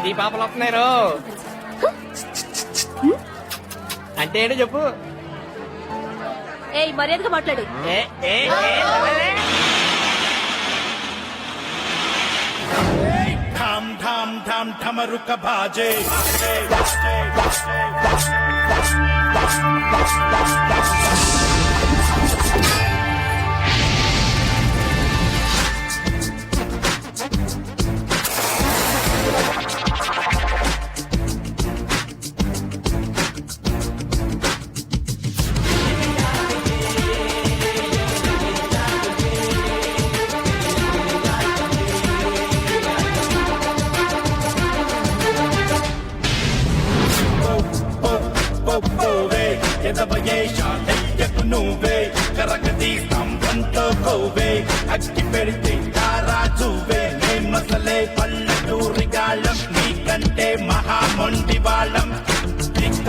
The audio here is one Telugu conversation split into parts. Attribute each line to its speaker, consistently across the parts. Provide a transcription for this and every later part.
Speaker 1: సిటీ పాపలు వస్తున్నారు అంటే ఏంటో చెప్పు.
Speaker 2: ఏయ్ మర్యాదగా మాట్లాడు.
Speaker 1: ఏ, ఏ, ఏ, ఏ.
Speaker 3: ఠామ్ ఠామ్ ఠామ్ ఠమరుక బాజే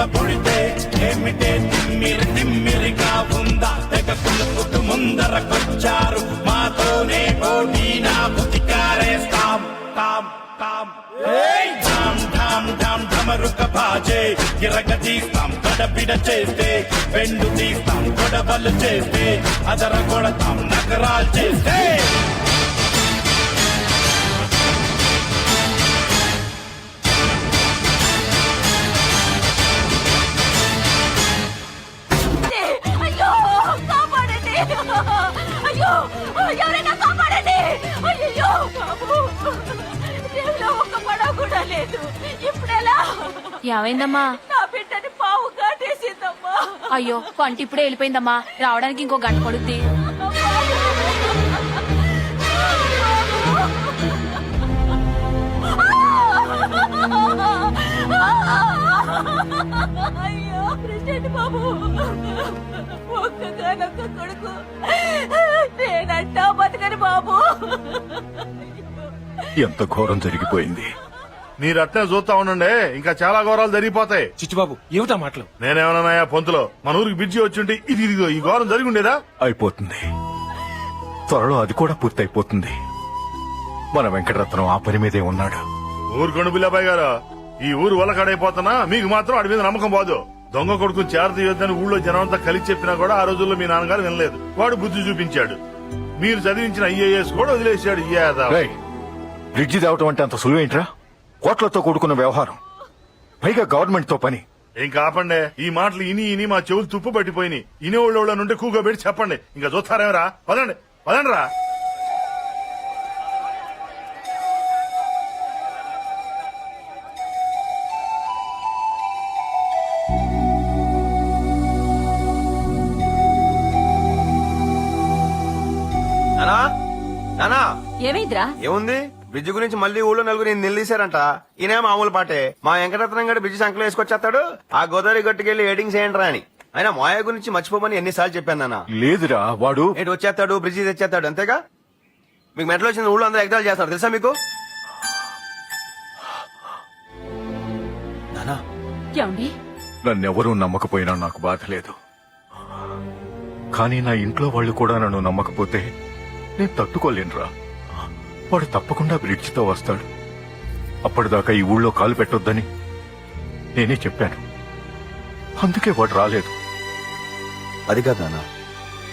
Speaker 3: ఇక్క పొడితే ఏమిటే తిమ్మిరి తిమ్మిరిగా ఉందా తెగ కులుకుతు ముందరకొచ్చారు మాతోనే పోటీ నా బుతికారేస్తాం తాం తాం ఏయ్! ఢామ్ ఢామ్ ఢామ్ ఢమరుక బాజే గిరగ తీస్తాం గడబిడ చేస్తే. వెండు తీస్తాం గొడవలు చేస్తే. అదర కొడతాం నగరాలు చేస్తే.
Speaker 4: ఏమైందమ్మా?
Speaker 2: నా బిడ్డని పావు కాటేసిందమ్మా
Speaker 4: అయ్యో పంట ఇప్పుడే వెళ్ళిపోయిందమ్మా. రావడానికి ఇంకో గంట పడుద్ది.
Speaker 2: అయ్యో ప్రెసిడెంట్ బాబు. ఒక్కగానొక్క కొడుకు. నేనంటా బతకని బాబు.
Speaker 5: ఎంత ఘోరం జరిగిపోయింది.
Speaker 6: మీరు అట్నే చూస్తా ఉండండి. ఇంకా చాలా ఘోరాలు జరిగిపోతాయి.
Speaker 1: చిట్టుబాబు ఏమిటా మాటలు?
Speaker 6: నేనేమన్నాయా పొంతులో మన ఊరికి బిడ్జి వచ్చింటే ఇది ఇదిగో ఈ ఘోరం జరిగి ఉండేదా
Speaker 5: అయిపోతుంది. త్వరలో అది కూడా పూర్తయిపోతుంది. మన వెంకటరత్నం ఆ పని మీదే ఉన్నాడు.
Speaker 6: ఊరు కొండు బిల్లబాయ్ గారు. ఈ ఊరు వలకడైపోతున్నా మీకు మాత్రం అడి మీద నమ్మకం పోదు. దొంగ కొడుకు చేరతీయొద్దని ఊళ్ళో జనమంతా కలిసి చెప్పినా కూడా ఆ రోజుల్లో మీ నాన్నగారు వినలేదు. వాడు బుద్ధి చూపించాడు. మీరు చదివించిన ఐఏఎస్ కూడా వదిలేశాడు
Speaker 5: బ్రిడ్జి తేవటం అంటే అంత సులువేంట్రా? కోట్లతో కూడుకున్న వ్యవహారం. పైగా గవర్నమెంట్తో పని.
Speaker 6: ఇంకా ఆపండి ఈ మాటలు ఇని ఇని మా చెవులు తుప్పు పట్టిపోయినాయి ఇనే ఊళ్ళో నుండి కూకోబెట్టి చెప్పండి. ఇంకా చూస్తారేమరా? పదండి. పదండి రా
Speaker 2: ఏమైందిరా?
Speaker 7: ఏముంది? బ్రిడ్జ్ గురించి మళ్ళీ ఊళ్ళో నలుగురు నిలదీశారంట. ఈయన మామూలు పాటే. మా వెంకటరత్నం గడి బ్రిడ్జ్ సంకలో వేసుకొచ్చేస్తాడు. ఆ గోదావరి గట్టుకెళ్ళి ఎడింగ్ చేయండి రా అని. ఆయన మాయ గురించి మర్చిపోమని ఎన్నిసార్లు చెప్పాను నాన్న.
Speaker 5: లేదురా వాడు
Speaker 7: ఏంటి వచ్చేస్తాడు బ్రిడ్జి తెచ్చేస్తాడు అంతేగా? మీకు మెట్లో వచ్చిన ఊళ్ళో అందరూ ఎగ్జాల్ చేస్తారు తెలుసా మీకు?
Speaker 5: నన్నెవరూ నమ్మకపోయినా నాకు బాధ లేదు. కానీ నా ఇంట్లో వాళ్ళు కూడా నన్ను నమ్మకపోతే నేను తట్టుకోలేనురా. వాడు తప్పకుండా బ్రిడ్జితో వస్తాడు. అప్పటిదాకా ఈ ఊళ్ళో కాలు పెట్టొద్దని నేనే చెప్పాను. అందుకే వాడు రాలేదు.
Speaker 7: అది కాదు నాన్న.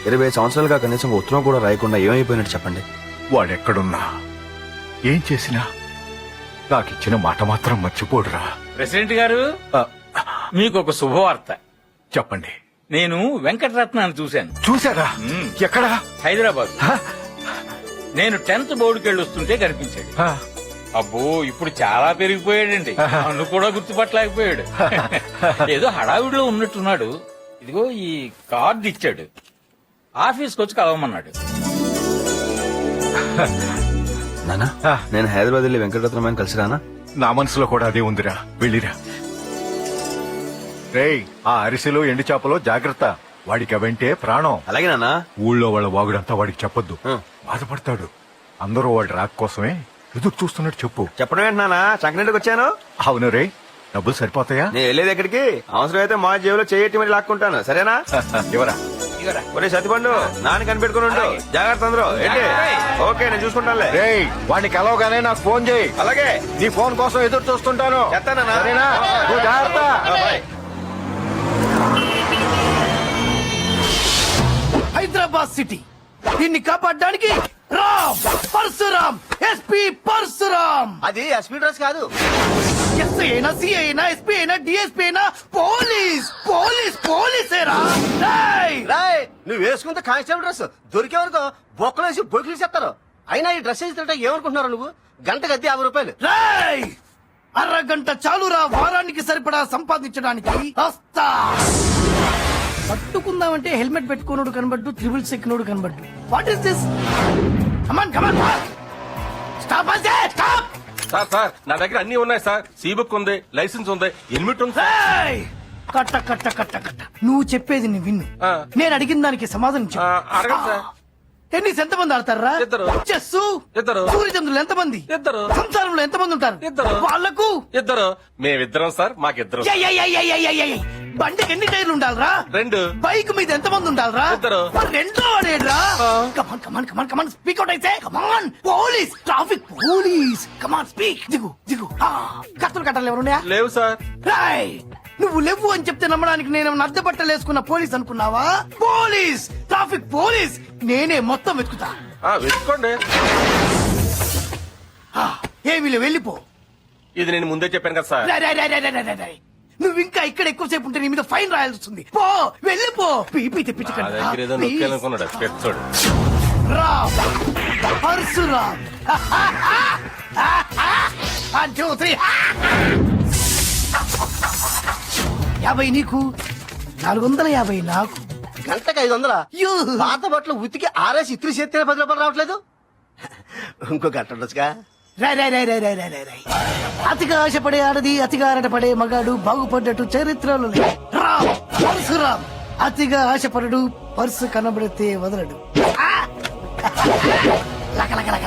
Speaker 7: ఇరవై సంవత్సరాలుగా కనీసం ఉత్తరం కూడా రాయకుండా ఏమైపోయినట్టు చెప్పండి.
Speaker 5: వాడెక్కడున్నా? ఏం చేసినా? నాకిచ్చిన మాట మాత్రం మర్చిపోడురా.
Speaker 8: ప్రెసిడెంట్ గారు
Speaker 5: ఆ,
Speaker 8: మీకు ఒక శుభవార్త.
Speaker 5: చెప్పండి.
Speaker 8: నేను వెంకటరత్నాన్ని చూశాను.
Speaker 5: చూసారా. ఎక్కడా?
Speaker 8: హైదరాబాద్.
Speaker 5: హ?
Speaker 8: నేను టెన్త్ బోర్డుకి వెళ్ళి వస్తుంటే కనిపించాడు? అబ్బో ఇప్పుడు చాలా పెరిగిపోయాడండి. నన్ను కూడా గుర్తుపట్టలేకపోయాడు. ఏదో హడావిడిలో ఉన్నట్టున్నాడు. ఇదిగో ఈ కార్డు ఇచ్చాడు. ఆఫీస్కి వచ్చి కలవమన్నాడు.
Speaker 7: నానా
Speaker 5: ఆ.
Speaker 7: నేను హైదరాబాద్ వెళ్ళి వెంకటరత్నం కలిసి రానా?
Speaker 5: నా మనసులో కూడా అదే ఉందిరా. వెళ్ళిరా. రేయ్ ఆ అరిసెలు ఎండు చేపలో జాగ్రత్త. వాడికి అవంటే ప్రాణం.
Speaker 7: అలాగే నానా.
Speaker 5: ఊళ్ళో వాళ్ళ వాగుడంతా వాడికి చెప్పొద్దు. బాధపడతాడు. అందరూ వాడి రాక కోసమే ఎదురు చూస్తున్నట్టు చెప్పు.
Speaker 7: చెప్పడం ఏంటి నానా చంకనెందుకు వచ్చాను?
Speaker 5: అవును రే డబ్బులు సరిపోతాయా?
Speaker 7: నేను వెళ్ళేది ఎక్కడికి? అవసరం అయితే మా జేబులో చేయట్టి మరి లాక్కుంటాను. సరేనా?
Speaker 1: ఇదిగోరా.
Speaker 7: ఒరే సతిపండు నాన్న కనిపెట్టుకుని ఉండు. జాగ్రత్త అందరూ. ఏంటి? ఓకే నేను చూసుకుంటానులే.
Speaker 5: రేయ్ వాడిని కలవగానే నాకు ఫోన్ చేయి.
Speaker 7: అలాగే.
Speaker 5: నీ ఫోన్ కోసం ఎదురు చూస్తుంటాను. సరేనా? నువ్వు జాగ్రత్త.
Speaker 9: హైదరాబాద్ సిటీ. దీన్ని కాపాడడానికి రామ్ పరశురామ్ ఎస్పీ పరశురామ్.
Speaker 7: అది ఎస్పీ డ్రెస్ కాదు.
Speaker 9: ఎస్ఐ అయినా సిఐ అయినా ఎస్పీ అయినా డిఎస్పీ అయినా పోలీస్ పోలీస్ పోలీసేరా రేయ్!
Speaker 10: రాయ్ నువ్వు వేసుకుంటే కానిస్టేబుల్ డ్రెస్ దొరికేవనుకో బొక్కలేసి బొక్కులు చెప్తారు అయినా ఈ డ్రెస్ వేసి ఏమనుకుంటున్నారు నువ్వు? గంట గద్ది యాభై రూపాయలు.
Speaker 9: రేయ్ అరగంట చాలురా వారానికి సరిపడా సంపాదించడానికి వస్తా పట్టుకుందామంటే హెల్మెట్ పెట్టుకున్నాడు కనబడ్డు త్రిబుల్ సెక్కినోడు కనబడ్డు. What is this come on come on stop stop
Speaker 11: sir sir నా దగ్గర అన్ని ఉన్నాయి సార్ సీ బుక్ ఉంది లైసెన్స్ ఉంది హెల్మెట్ ఉంది!
Speaker 9: కట్ట కట్ట కట్ట కట్ట. నువ్వు చెప్పేది నీ విన్ను. నేను అడిగిన దానికి సమాధానం
Speaker 11: అడగండి సార్
Speaker 9: టెన్నిస్ ఎంతమంది ఆడతారా?
Speaker 11: ఇద్దరు.
Speaker 9: చెస్
Speaker 11: ఇద్దరు.
Speaker 9: సూర్యచంద్రులు ఎంతమంది?
Speaker 11: ఇద్దరు.
Speaker 9: సంసారంలో ఎంతమంది ఉంటారు?
Speaker 11: ఇద్దరు.
Speaker 9: వాళ్ళకు?
Speaker 11: ఇద్దరు. మేమిద్దరం సార్ మాకిద్దరు.
Speaker 9: బండికి ఎన్ని టైర్లు ఉండాలరా?
Speaker 11: రెండు.
Speaker 9: బైక్ మీద ఎంతమంది ఉండాలరా?
Speaker 11: ఇద్దరు.
Speaker 9: మరి రెండో వాడేడ్రా. Come on come on come on come on speak out అయితే come on police traffic police come on speak దిగు దిగు. కత్తులు కట్టాలి ఎవరున్నాయా?
Speaker 11: లేవు సార్.
Speaker 9: రాయ్ నువ్వు లేవు అని చెప్తే నమ్మడానికి నేను నద్దె బట్టలు వేసుకున్న పోలీస్ అనుకున్నావా? పోలీస్ ట్రాఫిక్ పోలీస్ నేనే మొత్తం వెతుకుతా.
Speaker 11: ఆ,
Speaker 9: ఏమీ వెళ్ళిపో.
Speaker 11: ఇది నేను ముందే చెప్పాను కదా సార్.
Speaker 9: నువ్వు ఇంకా ఇక్కడ ఎక్కువసేపు ఉంటే నీ మీద ఫైన్ రాయాల్సి వస్తుంది. పో వెళ్ళిపో పీపీ
Speaker 11: నా
Speaker 9: తెప్పించకండి.
Speaker 11: దగ్గర ఏదో పెద్దోడు.
Speaker 9: three. యాభై నీకు నాలుగు వందల యాభై నాకు.
Speaker 10: గంటకు ఐదు వందల
Speaker 9: యూ.
Speaker 10: పాత బట్టలు ఉతికి ఆరేసి ఇత్రి చేస్తే పది రూపాయలు రావట్లేదు? ఇంకో గంట ఉండొచ్చుగా.
Speaker 9: రాయ్ రాయ్ రాయ్ రాయ్ రాయ్ రాయ్ రాయ్. అతిగా ఆశపడే ఆడది అతిగా ఆడపడే మగాడు బాగుపడ్డట్టు చరిత్రలో రామ్ పరశురామ్. అతిగా ఆశపడడు పర్సు కనబడితే వదలడు. లక లక.